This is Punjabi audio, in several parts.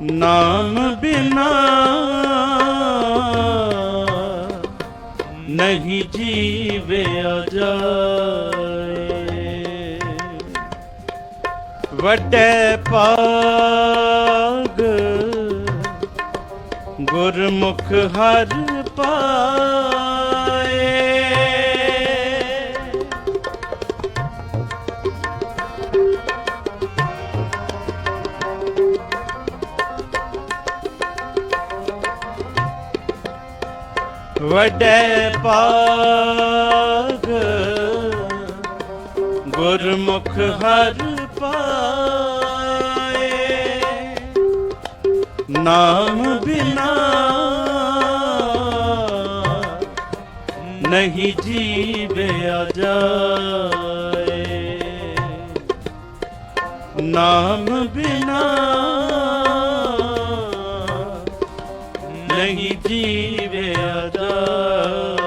ਨਾਮ ਬਿਨਾ ਨਹੀਂ ਜੀਵਿਆ ਜਾਏ ਵੱਡੇ ਪਾਗ ਗੁਰਮੁਖ ਹਰ ਵੱਡੇ ਪਾਗ ਗੁਰਮੁਖ ਹਰ ਪਾਏ। ਨਾਮ ਬਿਨਾ ਨਹੀਂ ਜੀਵਿਆ ਜਾਏ। ਨਾਮ ਬਿਨਾ ਜੀਵਿਆ ਦਾ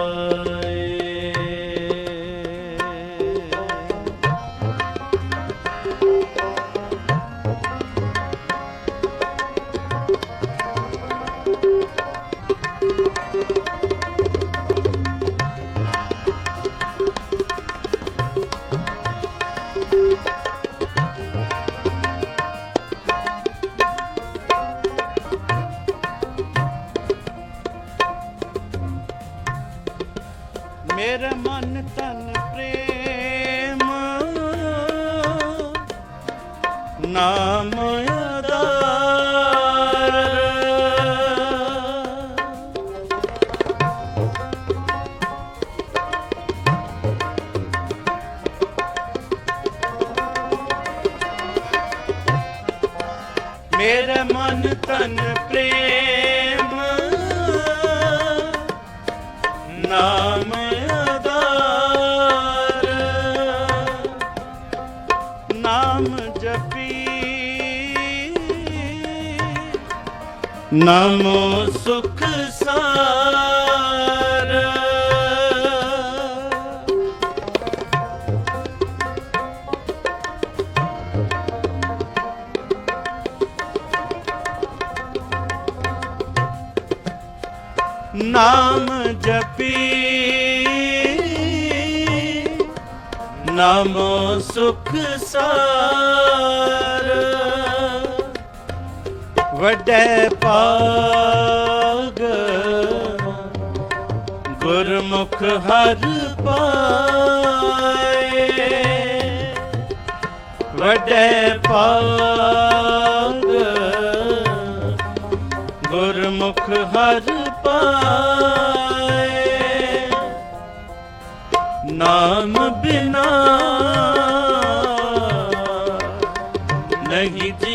ਮੇਰਾ ਮਨ ਤਨ ਪ੍ਰੇਮ ਨਾਮ ਆਧਾਰ ਮੇਰੇ ਮਨ ਤਨ ਪ੍ਰੇਮ ਨਾਮ ਨਾਮੋ ਸੁਖ ਸਾਰ। ਨਾਮ ਜਪੀ। ਨਾਮੋ ਸੁਖ ਸਾਰ। ਵੱਡੇ ਪਾਗ ਗੁਰਮੁਖ ਹਰ ਪਾਏ। ਵੱਡੇ ਪਾਗ ਗੁਰਮੁਖ ਹਰ ਪਾਏ। ਨਾਮ ਬਿਨਾ ਨਹੀਂ ਜੀਵਿਆ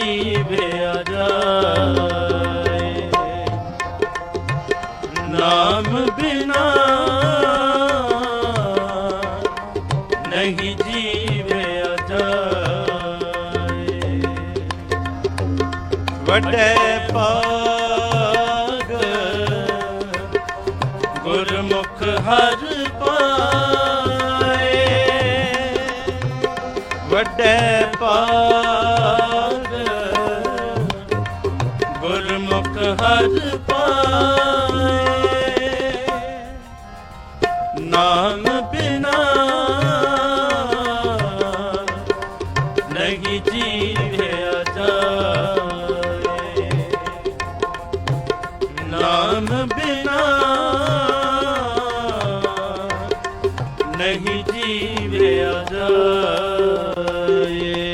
ਵੱਡੇ ਪਾਗ ਗੁਰਮੁਖ ਹਰ ਪਾਏ। ਵੱਡੇ ਪਾਗ ਗੁਰਮੁਖ ਹਰ ਪਾਏ। ਨਾਮ ਬਿਨਾ ਨਹੀਂ ਜੀਵਿਆ ਜਾਏ। ਨਾਮ ਬਿਨਾ ਨਹੀਂ ਜੀਵਿਆ ਜਾਏ।